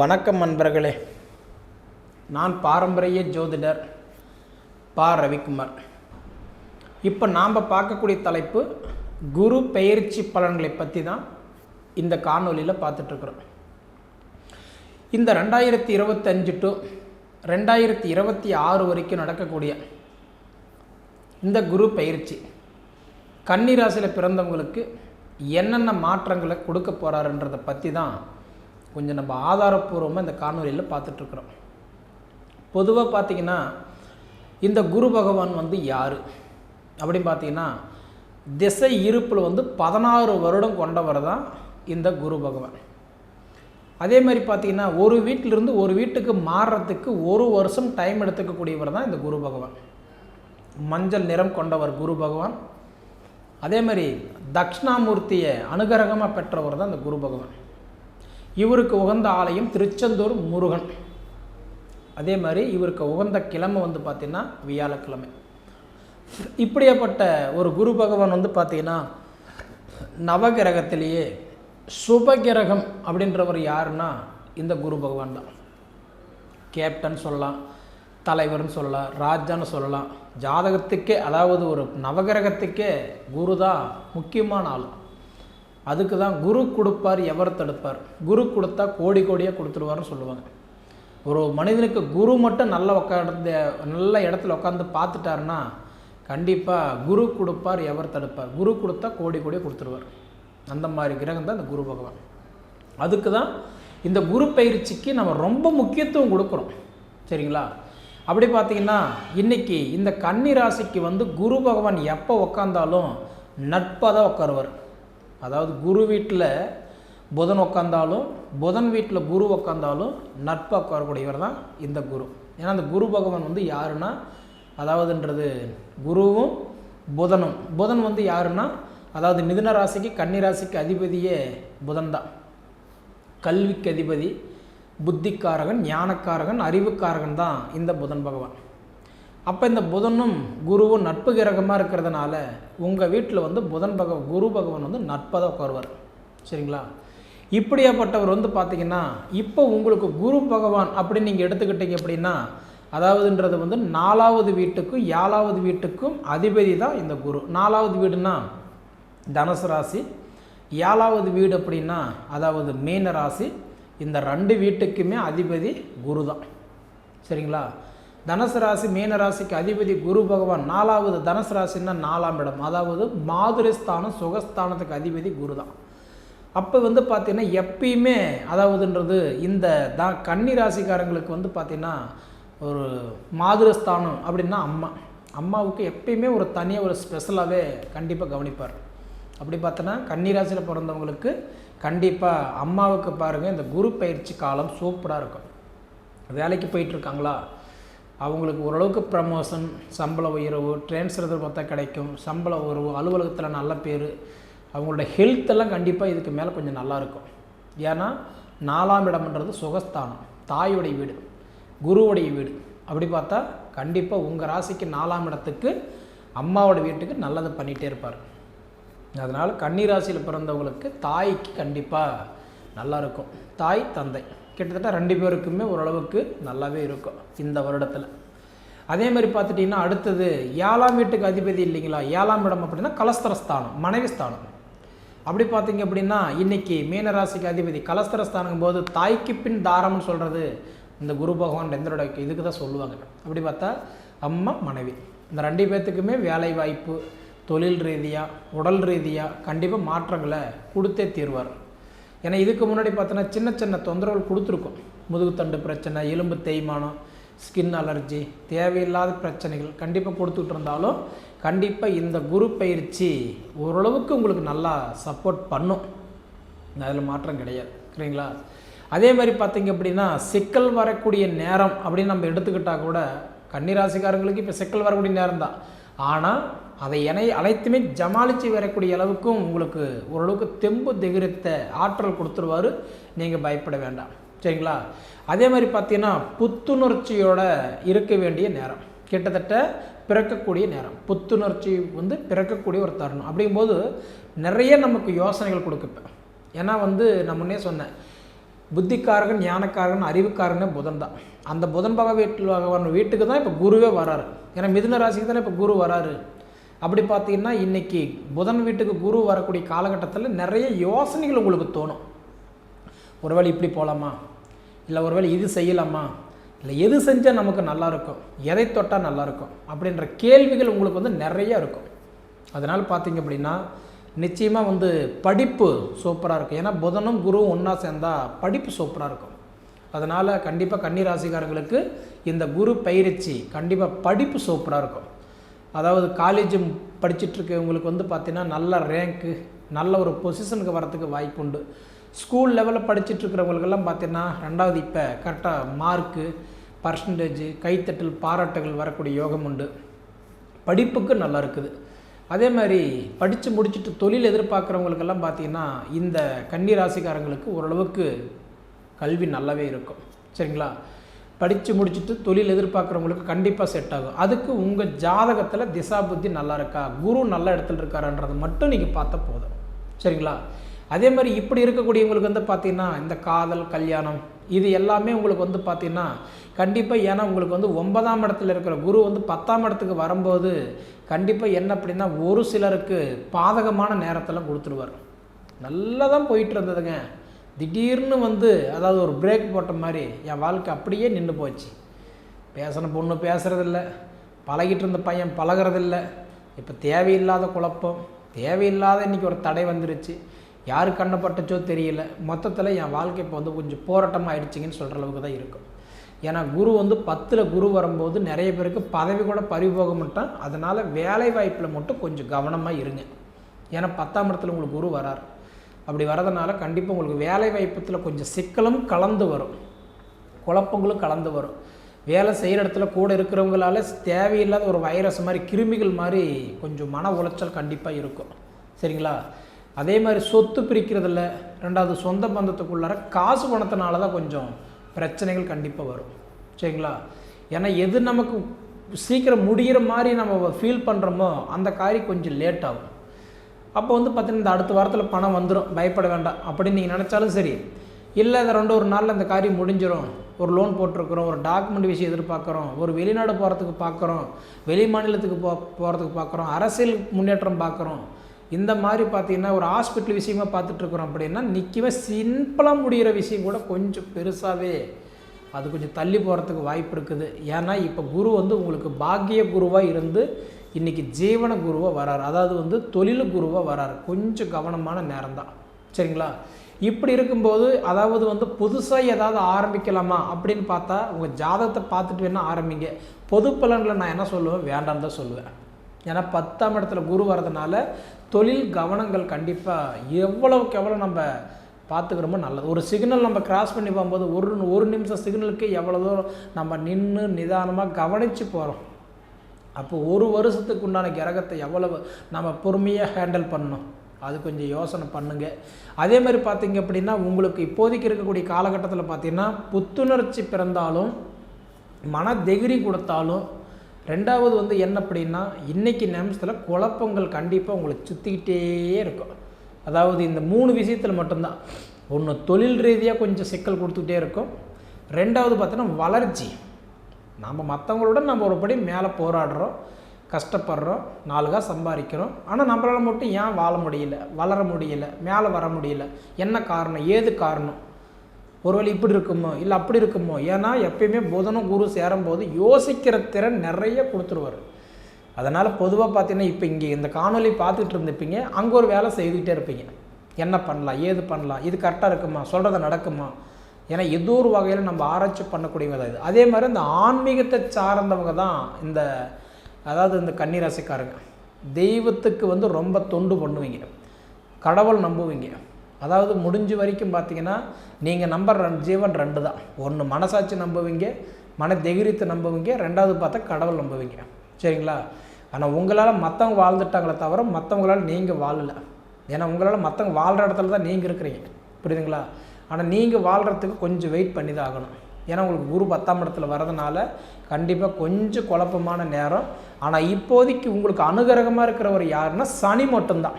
வணக்கம் நண்பர்களே. நான் பாரம்பரிய ஜோதிடர் பா. ரவிக்குமார். இப்போ நாம் பார்க்கக்கூடிய தலைப்பு குரு பெயர்ச்சி பலன்களை பற்றி தான் இந்த காணொலியில் பார்த்துட்ருக்குறோம். இந்த ரெண்டாயிரத்தி இருபத்தஞ்சு டு ரெண்டாயிரத்தி இருபத்தி ஆறு வரைக்கும் நடக்கக்கூடிய இந்த குரு பயிற்சி கன்னிராசியில் பிறந்தவங்களுக்கு என்னென்ன மாற்றங்களை கொடுக்க போகிறாருன்றதை பற்றி தான் கொஞ்சம் நம்ம ஆதாரப்பூர்வமாக இந்த காணொலியில் பார்த்துட்ருக்குறோம். பொதுவாக பார்த்தீங்கன்னா இந்த குரு பகவான் வந்து யார்? அப்படின்னு பார்த்தீங்கன்னா திசை இருப்பில் வந்து பதினாறு வருடம் கொண்டவர் தான் இந்த குரு பகவான். அதே மாதிரி பார்த்தீங்கன்னா ஒரு வீட்டிலிருந்து ஒரு வீட்டுக்கு மாறுறதுக்கு ஒரு வருஷம் டைம் எடுத்துக்கக்கூடியவர் தான் இந்த குரு பகவான். மஞ்சள் நிறம் கொண்டவர் குரு பகவான். அதே மாதிரி தக்ஷணாமூர்த்தியை அனுகிரகமாக பெற்றவர் தான் இந்த குரு பகவான். இவருக்கு உகந்த ஆலயம் திருச்செந்தூர் முருகன். அதே மாதிரி இவருக்கு உகந்த கிழமை வந்து பார்த்திங்கன்னா வியாழக்கிழமை. இப்படியாப்பட்ட ஒரு குரு பகவான் வந்து பார்த்திங்கன்னா நவகிரகத்திலேயே சுபகிரகம் அப்படின்றவர் யாருன்னா இந்த குரு பகவான் தான். கேப்டன் சொல்லலாம் தலைவர்னு சொல்லலாம் ராஜான்னு சொல்லலாம். ஜாதகத்துக்கே அதாவது ஒரு நவகிரகத்துக்கே குரு தான் முக்கியமான ஆள். அதுக்கு தான் குரு கொடுப்பார் எவர் தடுப்பார்? குரு கொடுத்தா கோடி கோடியாக கொடுத்துருவார்னு சொல்லுவாங்க. ஒரு மனிதனுக்கு குரு மட்டும் நல்ல உட்காந்து நல்ல இடத்துல உட்காந்து பார்த்துட்டாருன்னா கண்டிப்பாக குரு கொடுப்பார் எவர் தடுப்பார்? குரு கொடுத்தா கோடி கோடியாக கொடுத்துருவார். அந்த மாதிரி கிரகம் தான் இந்த குரு பகவான். அதுக்கு தான் இந்த குரு பயிற்சிக்கு நம்ம ரொம்ப முக்கியத்துவம் கொடுக்குறோம். சரிங்களா? அப்படி பார்த்தீங்கன்னா இன்றைக்கி இந்த கன்னி ராசிக்கு வந்து குரு பகவான் எப்போ உக்காந்தாலும் நட்பாக தான் உட்காருவார் அதாவது குரு வீட்டில் புதன் உக்காந்தாலும் புதன் வீட்டில் குரு உக்காந்தாலும் நட்பாக உட்காரக்கூடியவர் தான் இந்த குரு. ஏன்னா அந்த குரு பகவான் வந்து யாருன்னா அதாவதுன்றது குருவும் புதனும். புதன் வந்து யாருன்னா அதாவது மிதுன ராசிக்கு கன்னி ராசிக்கு அதிபதியே புதன் தான் கல்விக்கு அதிபதி புத்திக்காரகன் ஞானக்காரகன் அறிவுக்காரகன் தான் இந்த புதன் பகவான். அப்போ இந்த புதனும் குருவும் நட்பு கிரகமாக இருக்கிறதுனால உங்கள் வீட்டில் வந்து புதன் பகவான் குரு பகவான் வந்து நட்பதாக உட்காருவார். சரிங்களா? இப்படியாப்பட்டவர் வந்து பார்த்திங்கன்னா இப்போ உங்களுக்கு குரு பகவான் அப்படின்னு நீங்கள் எடுத்துக்கிட்டீங்க அப்படின்னா அதாவதுன்றது வந்து நாலாவது வீட்டுக்கும் ஏழாவது வீட்டுக்கும் அதிபதி தான் இந்த குரு. நாலாவது வீடுனா தனுசு ராசி. ஏழாவது வீடு அப்படின்னா அதாவது மீன ராசி. இந்த ரெண்டு வீட்டுக்குமே அதிபதி குரு தான். சரிங்களா? தனுசு ராசி மீன ராசிக்கு அதிபதி குரு பகவான் நாலாவது தனுசு ராசின்னா நாலாம் இடம். அதாவது மாதுரிஸ்தானம் சுகஸ்தானத்துக்கு அதிபதி குரு தான் அப்போ வந்து பார்த்திங்கன்னா எப்பயுமே அதாவதுன்றது இந்த த கன்னி ராசிக்காரங்களுக்கு வந்து பார்த்திங்கன்னா ஒரு மாதுரஸ்தானம் அப்படின்னா அம்மா. அம்மாவுக்கு எப்பயுமே ஒரு தனியாக ஒரு ஸ்பெஷலாகவே கண்டிப்பாக கவனிப்பார். அப்படி பார்த்தோன்னா கன்னிராசியில் பிறந்தவங்களுக்கு கண்டிப்பாக அம்மாவுக்கு பாருங்கள் இந்த குரு பயிற்சி காலம் சூப்பராக இருக்கும். வேலைக்கு போயிட்டுருக்காங்களா அவங்களுக்கு ஓரளவுக்கு ப்ரமோஷன் சம்பள உயர்வு ட்ரான்ஸ்ஃபர் பார்த்தா கிடைக்கும். சம்பள உயர்வு அலுவலகத்தில் நல்ல பேர். அவங்களோட ஹெல்த்தெல்லாம் கண்டிப்பாக இதுக்கு மேலே கொஞ்சம் நல்லாயிருக்கும் ஏன்னா நாலாம் இடம்ன்றது சுகஸ்தானம். தாயுடைய வீடு குருவுடைய வீடு. அப்படி பார்த்தா கண்டிப்பாக உங்கள் ராசிக்கு நாலாம் இடத்துக்கு அம்மாவோட வீட்டுக்கு நல்லதை பண்ணிகிட்டே இருப்பார். அதனால் கன்னிராசியில் பிறந்தவங்களுக்கு தாய்க்கு கண்டிப்பாக நல்லா இருக்கும். தாய் தந்தை. கிட்டத்தட்ட ரெண்டு பேருக்குமே ஓரளவுக்கு நல்லாவே இருக்கும் இந்த வருடத்தில். அதே மாதிரி பார்த்துட்டிங்கன்னா அடுத்தது ஏழாம் வீட்டுக்கு அதிபதி இல்லைங்களா? ஏழாம் இடம் அப்படின்னா கலஸ்தரஸ்தானம் மனைவி ஸ்தானம் அப்படி பார்த்தீங்க அப்படின்னா இன்றைக்கி மீனராசிக்கு அதிபதி கலஸ்தரஸ்தானங்கும் போது தாய்க்கு பின் தாரம்னு சொல்கிறது இந்த குரு பகவான் எந்தரோட இதுக்கு தான் சொல்லுவாங்க. அப்படி பார்த்தா அம்மா மனைவி. இந்த ரெண்டு பேர்த்துக்குமே வேலை வாய்ப்பு தொழில் ரீதியாக உடல் ரீதியாக கண்டிப்பாக மாற்றங்களை கொடுத்தே தீர்வார். ஏன்னா இதுக்கு முன்னாடி பார்த்தோன்னா சின்ன சின்ன தொந்தரவுகள் கொடுத்துருக்கோம். முதுகுத்தண்டு பிரச்சனை எலும்பு தேய்மானம் ஸ்கின் அலர்ஜி தேவையில்லாத பிரச்சனைகள் கண்டிப்பாக கொடுத்துட்டு இருந்தாலும் கண்டிப்பாக இந்த குரு பயிற்சி ஓரளவுக்கு உங்களுக்கு நல்லா சப்போர்ட் பண்ணும். அதில் மாற்றம் கிடையாது. சரிங்களா? அதே மாதிரி பார்த்தீங்க அப்படின்னா சிக்கல் வரக்கூடிய நேரம் அப்படின்னு நம்ம எடுத்துக்கிட்டால் கூட கன்னிராசிக்காரங்களுக்கு இப்போ சிக்கல் வரக்கூடிய நேரம் தான் ஆனால் அதை என அனைத்துமே ஜமாளித்து வரக்கூடிய அளவுக்கும் உங்களுக்கு ஓரளவுக்கு தெம்பு திகிரத்த ஆற்றல் கொடுத்துருவாரு. நீங்கள் பயப்பட வேண்டாம். சரிங்களா? அதே மாதிரி பார்த்தீங்கன்னா புத்துணர்ச்சியோட இருக்க வேண்டிய நேரம். கிட்டத்தட்ட பிறக்கக்கூடிய நேரம். புத்துணர்ச்சி வந்து பிறக்கக்கூடிய ஒரு தருணம். அப்படிங்கும்போது நிறைய நமக்கு யோசனைகள் கொடுக்குப்பேன் ஏன்னா வந்து நான் முன்னே சொன்னேன். புத்திக்காரகன் ஞானக்காரகன் அறிவுக்காரனே புதன் தான். அந்த புதன் பக வீட்டில் வீட்டுக்கு தான் இப்போ குருவே வராரு. ஏன்னா மிதுன ராசிக்கு தானே இப்போ குரு வராரு. அப்படி பார்த்தீங்கன்னா இன்றைக்கி புதன் வீட்டுக்கு குரு வரக்கூடிய காலகட்டத்தில் நிறைய யோசனைகள் உங்களுக்கு தோணும். ஒருவேளை இப்படி போகலாமா இல்லை ஒருவேளை இது செய்யலாமா? இல்லை எது செஞ்சால் நமக்கு நல்லா இருக்கும்? எதை தொட்டால் நல்லாயிருக்கும் அப்படின்ற கேள்விகள் உங்களுக்கு வந்து நிறைய இருக்கும். அதனால் பார்த்தீங்க அப்படின்னா நிச்சயமாக வந்து படிப்பு சூப்பராக இருக்கும். ஏன்னா புதனும் குருவும் ஒன்றா சேர்ந்தால் படிப்பு சூப்பராக இருக்கும். அதனால் கண்டிப்பாக கன்னிராசிக்காரங்களுக்கு இந்த குரு பயிற்சி கண்டிப்பாக படிப்பு சூப்பராக இருக்கும். அதாவது காலேஜ் படிச்சுட்ருக்கவங்களுக்கு வந்து பார்த்திங்கன்னா நல்ல ரேங்க்கு நல்ல ஒரு பொசிஷனுக்கு வரத்துக்கு வாய்ப்பு உண்டு. ஸ்கூல் லெவலில் படிச்சுட்டு பார்த்திங்கன்னா ரெண்டாவது இப்போ கரெக்டாக மார்க்கு பர்சன்டேஜ் கைத்தட்டல் பாராட்டுகள் வரக்கூடிய யோகம் உண்டு. படிப்புக்கு நல்லா இருக்குது. அதே மாதிரி படித்து முடிச்சுட்டு தொழில் எதிர்பார்க்குறவங்களுக்கெல்லாம் பார்த்தீங்கன்னா இந்த கன்னி ராசிக்காரங்களுக்கு ஓரளவுக்கு கல்வி நல்லாவே இருக்கும். சரிங்களா? படித்து முடிச்சுட்டு தொழில் எதிர்பார்க்குறவங்களுக்கு கண்டிப்பாக செட் ஆகும். அதுக்கு உங்கள் ஜாதகத்தில் திசா புத்தி நல்லா இருக்கா? குரு நல்ல இடத்துல இருக்காருன்றது மட்டும் நீங்கள் பார்த்தா போதும். சரிங்களா? அதே மாதிரி இப்படி இருக்கக்கூடியவங்களுக்கு வந்து பார்த்திங்கன்னா இந்த காதல் கல்யாணம் இது எல்லாமே உங்களுக்கு வந்து பார்த்திங்கன்னா கண்டிப்பாக ஏன்னா உங்களுக்கு வந்து ஒன்பதாம் இடத்துல இருக்கிற குரு வந்து பத்தாம் இடத்துக்கு வரும்போது கண்டிப்பாக என்ன அப்படின்னா ஒரு சிலருக்கு பாதகமான நேரத்தில் கொடுத்துருவார். நல்லா தான் போயிட்டு இருந்ததுங்க. திடீர்னு வந்து அதாவது ஒரு பிரேக் போட்ட மாதிரி என் வாழ்க்கை அப்படியே நின்று போச்சு. பேசின பொண்ணு பேசுகிறதில்ல பழகிட்டு இருந்த பையன் பழகிறதில்ல. இப்போ தேவையில்லாத குழப்பம் தேவையில்லாத இன்றைக்கி ஒரு தடை வந்துருச்சு. யார் கண்ணப்பட்டுச்சோ தெரியல. மொத்தத்தில் என் வாழ்க்கை இப்போ வந்து கொஞ்சம் போராட்டமாக ஆயிடுச்சிங்கன்னு சொல்கிற அளவுக்கு தான் இருக்கும். ஏன்னா குரு வந்து பத்தில் குரு வரும்போது நிறைய பேருக்கு பதவி கூட பறிபோக மாட்டான். அதனால் வேலை வாய்ப்பில் மட்டும் கொஞ்சம் கவனமாக இருங்க. ஏன்னா பத்தாம் இடத்துல உங்களுக்கு குரு வரார். அப்படி வரதுனால கண்டிப்பாக உங்களுக்கு வேலை வாய்ப்பத்தில் கொஞ்சம் சிக்கலும் கலந்து வரும். குழப்பங்களும் கலந்து வரும். வேலை செய்கிற இடத்துல கூட இருக்கிறவங்களால தேவையில்லாத ஒரு வைரஸ் மாதிரி கிருமிகள் மாதிரி கொஞ்சம் மன உளைச்சல் கண்டிப்பாக இருக்கும். சரிங்களா? அதே மாதிரி சொத்து பிரிக்கிறதில்ல ரெண்டாவது சொந்த பந்தத்துக்குள்ளார காசு பணத்தினால தான் கொஞ்சம் பிரச்சனைகள் கண்டிப்பாக வரும். சரிங்களா? ஏன்னா எது நமக்கு சீக்கிரம் முடிகிற மாதிரி நம்ம ஃபீல் பண்ணுறோமோ அந்த காரியம் கொஞ்சம் லேட் ஆகும். அப்போ வந்து பார்த்தீங்கன்னா இந்த அடுத்த வாரத்தில் பணம் வந்துடும் பயப்பட வேண்டாம். அப்படின்னு நீங்கள் நினச்சாலும் சரி. இல்லை இந்த ரெண்டு ஒரு நாளில் இந்த காரியம் முடிஞ்சிடும் ஒரு லோன் போட்டிருக்கிறோம். ஒரு டாக்குமெண்ட் விஷயம் எதிர்பார்க்குறோம். ஒரு வெளிநாடு போகிறதுக்கு பார்க்குறோம் வெளி மாநிலத்துக்கு போ போகிறதுக்கு பார்க்குறோம் அரசியல் முன்னேற்றம் பார்க்குறோம் இந்த மாதிரி பார்த்திங்கன்னா ஒரு ஹாஸ்பிட்டல் விஷயமா பார்த்துட்ருக்குறோம் அப்படின்னா நிற்கவே சிம்பிளாக முடிகிற விஷயம் கூட கொஞ்சம் பெருசாகவே அது கொஞ்சம் தள்ளி போகிறதுக்கு வாய்ப்பு இருக்குது. ஏன்னா இப்போ குரு வந்து உங்களுக்கு பாக்கிய குருவாக இருந்து இன்றைக்கி ஜீவன குருவாக வராரு. அதாவது வந்து தொழில் குருவாக வராரு. கொஞ்சம் கவனமான நேரம் தான் சரிங்களா? இப்படி இருக்கும்போது அதாவது வந்து புதுசாக ஏதாவது ஆரம்பிக்கலாமா அப்படின்னு பார்த்தா உங்கள் ஜாதகத்தை பார்த்துட்டு வேணால் ஆரம்பிங்க. பொது பலனில் நான் என்ன சொல்லுவேன்? வேண்டாம் தான் சொல்லுவேன். ஏன்னா பத்தாம் இடத்துல குரு வரதுனால தொழில் கவனங்கள் கண்டிப்பாக எவ்வளவுக்கு எவ்வளோ நம்ம பார்த்துக்கிறோமோ நல்லது. ஒரு சிக்னல் நம்ம கிராஸ் பண்ணி போகும்போது ஒரு ஒரு நிமிஷம் சிக்னலுக்கு எவ்வளோ தூரம் நம்ம நின்று நிதானமாக கவனித்து போகிறோம் அப்போ ஒரு வருஷத்துக்கு உண்டான கிரகத்தை எவ்வளவு நம்ம பொறுமையாக ஹேண்டில் பண்ணணும்? அது கொஞ்சம் யோசனை பண்ணுங்கள் அதே மாதிரி பார்த்தீங்க அப்படின்னா உங்களுக்கு இப்போதைக்கு இருக்கக்கூடிய காலகட்டத்தில் பார்த்தீங்கன்னா புத்துணர்ச்சி பிறந்தாலும் மன திகிரி கொடுத்தாலும் ரெண்டாவது வந்து என்ன அப்படின்னா இன்றைக்கி நிமிஷத்தில் குழப்பங்கள் கண்டிப்பாக உங்களை சுற்றிக்கிட்டே இருக்கும். அதாவது இந்த மூணு விஷயத்தில் மட்டும்தான். ஒன்று தொழில் ரீதியாக கொஞ்சம் சிக்கல் கொடுத்துக்கிட்டே இருக்கும். ரெண்டாவது பார்த்தோன்னா வளர்ச்சி. நம்ம மற்றவங்களோட நம்ம ஒருபடி மேலே போராடுறோம் கஷ்டப்படுறோம் நாலுகா சம்பாதிக்கிறோம். ஆனால் நம்மளால் மட்டும் ஏன் வாழ முடியல வளர முடியல மேலே வர முடியல? என்ன காரணம்? ஏது காரணம்? ஒருவேளை இப்படி இருக்குமோ? இல்லை அப்படி இருக்குமோ? ஏன்னா எப்பயுமே புதனும் குரு சேரும்போது யோசிக்கிற திறன் நிறைய கொடுத்துருவார். அதனால் பொதுவாக பார்த்தீங்கன்னா இப்போ இங்கே இந்த காணொலி பார்த்துட்டு இருந்துப்பீங்க அங்கே ஒரு வேலை செய்துக்கிட்டே இருப்பீங்க. என்ன பண்ணலாம்? ஏது பண்ணலாம்? இது கரெக்டாக இருக்குமா? சொல்கிறத நடக்குமா? ஏன்னா ஏதோ ஒரு வகையில் நம்ம ஆராய்ச்சி பண்ணக்கூடியவங்க தான் இது. அதே மாதிரி இந்த ஆன்மீகத்தை சார்ந்தவங்க தான் இந்த அதாவது இந்த கன்னிராசிக்காரங்க. தெய்வத்துக்கு வந்து ரொம்ப தொண்டு பண்ணுவீங்க. கடவுள் நம்புவீங்க. அதாவது முடிஞ்ச வரைக்கும் பார்த்தீங்கன்னா நீங்கள் நம்பர் ரெண்டு ஜீவன் ரெண்டு தான். ஒன்று மனசாட்சி நம்புவீங்க மன தைரியத்தை நம்புவீங்க ரெண்டாவது பார்த்தா கடவுள் நம்புவீங்க. சரிங்களா? ஆனால் உங்களால் மற்றவங்க வாழ்ந்துட்டாங்களே தவிர மற்றவங்களால் நீங்கள் வாழலை. ஏன்னா உங்களால் மற்றவங்க வாழ்கிற இடத்துல தான் நீங்கள் இருக்கிறீங்க. புரியுதுங்களா? ஆனால் நீங்கள் வாழ்கிறதுக்கு கொஞ்சம் வெயிட் பண்ணி தான் ஆகணும் ஏன்னா உங்களுக்கு குரு பத்தாம் இடத்துல வரதுனால கண்டிப்பாக கொஞ்சம் குழப்பமான நேரம். ஆனால் இப்போதைக்கு உங்களுக்கு அனுகிரகமாக இருக்கிறவர் யாருன்னா சனி மட்டும்தான்.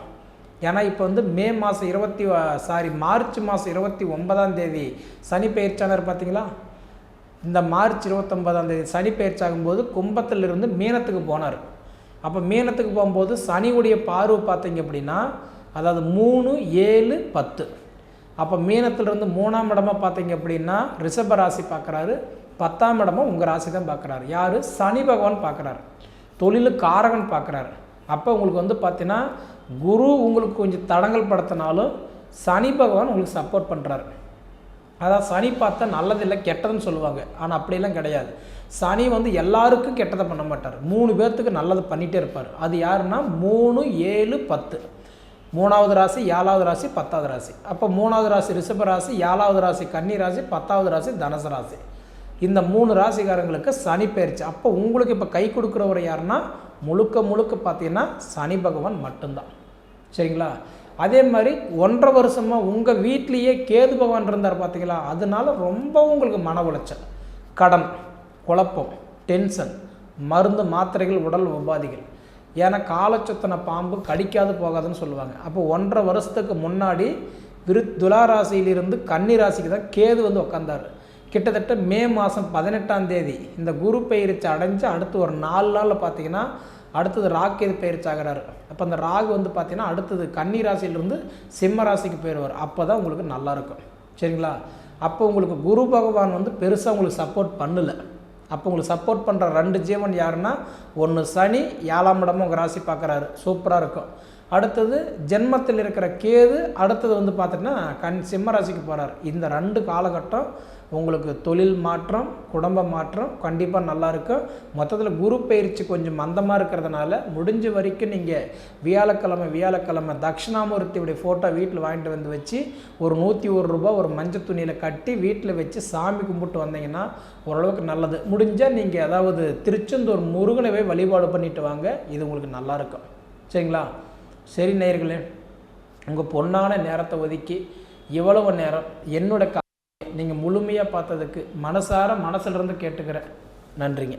ஏன்னா இப்போ வந்து மே மாதம் இருபத்தி சாரி மார்ச் மாதம் இருபத்தி ஒன்பதாம் தேதி சனி பயிற்சியாளர் பார்த்தீங்களா இந்த மார்ச் இருபத்தொன்பதாம் தேதி சனி பயிற்சி ஆகும்போது கும்பத்திலிருந்து மீனத்துக்கு போனார். அப்போ மீனத்துக்கு போகும்போது சனியுடைய பார்வை பார்த்தீங்க அப்படின்னா அதாவது மூணு ஏழு பத்து. அப்போ மீனத்திலிருந்து மூணாம் இடமா பார்த்தீங்க அப்படின்னா ரிஷப ராசி பார்க்குறாரு. பத்தாம் இடமா உங்கள் ராசி தான் பார்க்குறாரு. யார்? சனி பகவான் பார்க்குறாரு. தொழிலு காரகன் பார்க்குறாரு. அப்போ உங்களுக்கு வந்து பார்த்தீங்கன்னா குரு உங்களுக்கு கொஞ்சம் தடங்கல் படுத்தினாலும் சனி பகவான் உங்களுக்கு சப்போர்ட் பண்ணுறாரு அதான் சனி பார்த்தா நல்லதில்லை கெட்டதுன்னு சொல்லுவாங்க. ஆனால் அப்படியெல்லாம் கிடையாது. சனி வந்து எல்லாருக்கும் கெட்டதை பண்ண மாட்டார். மூணு பேர்த்துக்கு நல்லது பண்ணிகிட்டே இருப்பார். அது யாருன்னா மூணு ஏழு பத்து. மூணாவது ராசி ஏழாவது ராசி பத்தாவது ராசி. அப்போ மூணாவது ராசி ரிஷப ராசி ஏழாவது ராசி கன்னி ராசி பத்தாவது ராசி தனுசு ராசி. இந்த மூணு ராசிக்காரங்களுக்கு சனி பயிற்சி. அப்போ உங்களுக்கு இப்போ கை கொடுக்குறவர் யாருன்னா முழுக்க முழுக்க பார்த்தீங்கன்னா சனி பகவான் மட்டும்தான். சரிங்களா? அதே மாதிரி ஒன்றரை வருஷமாக உங்கள் வீட்லேயே கேது பகவான் இருந்தார் பார்த்தீங்களா அதனால ரொம்ப உங்களுக்கு மன உளைச்சல் கடன் குழப்பம் டென்ஷன் மருந்து மாத்திரைகள் உடல் உபாதிகள். ஏன்னா காலச்சத்தனை பாம்பு கடிக்காது போகாதுன்னு சொல்லுவாங்க. அப்போ ஒன்றரை வருஷத்துக்கு முன்னாடி விரு துலா ராசியிலிருந்து கன்னி ராசிக்கு தான் கேது வந்து உக்காந்தார். கிட்டத்தட்ட மே மாதம் பதினெட்டாம் தேதி இந்த குரு பயிற்சி அடைஞ்சு அடுத்து ஒரு நாலு நாளில் பார்த்தீங்கன்னா அடுத்தது ராக்கேது பயிற்சி ஆகிறாரு. அப்போ அந்த ராகு வந்து பார்த்தீங்கன்னா அடுத்தது கன்னி ராசியிலிருந்து சிம்ம ராசிக்கு போயிடுவார் அப்போ தான் உங்களுக்கு நல்லாயிருக்கும் சரிங்களா? அப்போ உங்களுக்கு குரு பகவான் வந்து பெருசாக உங்களுக்கு சப்போர்ட் பண்ணலை. அப்போ உங்களுக்கு சப்போர்ட் பண்ணுற ரெண்டு ஜீவன் யாருன்னா ஒன்று சனி ஏழாம் இடமும் உங்கள் ராசி பார்க்குறாரு. சூப்பராக இருக்கும். அடுத்தது ஜென்மத்தில் இருக்கிற கேது அடுத்தது வந்து பார்த்திங்கன்னா கண் சிம்ம ராசிக்கு போகிறார் இந்த ரெண்டு காலகட்டம் உங்களுக்கு தொழில் மாற்றம் குடும்ப மாற்றம் கண்டிப்பாக நல்லா இருக்கும் மொத்தத்தில் குரு பயிற்சி கொஞ்சம் மந்தமாக இருக்கிறதுனால முடிஞ்ச வரைக்கும் நீங்கள் வியாழக்கிழமை வியாழக்கிழமை தட்சிணாமூர்த்தியுடைய ஃபோட்டோ வீட்டில் வாங்கிட்டு வந்து வச்சு ஒரு நூற்றி ஒரு ரூபா ஒரு மஞ்சள் துணியில் கட்டி வீட்டில் வச்சு சாமி கும்பிட்டு வந்தீங்கன்னா ஓரளவுக்கு நல்லது. முடிஞ்சால் நீங்கள் அதாவது திருச்செந்தூர் முருகனவே வழிபாடு பண்ணிட்டு வாங்க. இது உங்களுக்கு நல்லாயிருக்கும் சரிங்களா? சரி நேயர்களே உங்கள் பொன்னான நேரத்தை ஒதுக்கி இவ்வளவு நேரம் என்னோட நீங்கள் முழுமையாக பார்த்ததுக்கு மனசார மனசிலிருந்து கேட்டுக்கிறேன் நன்றிங்க.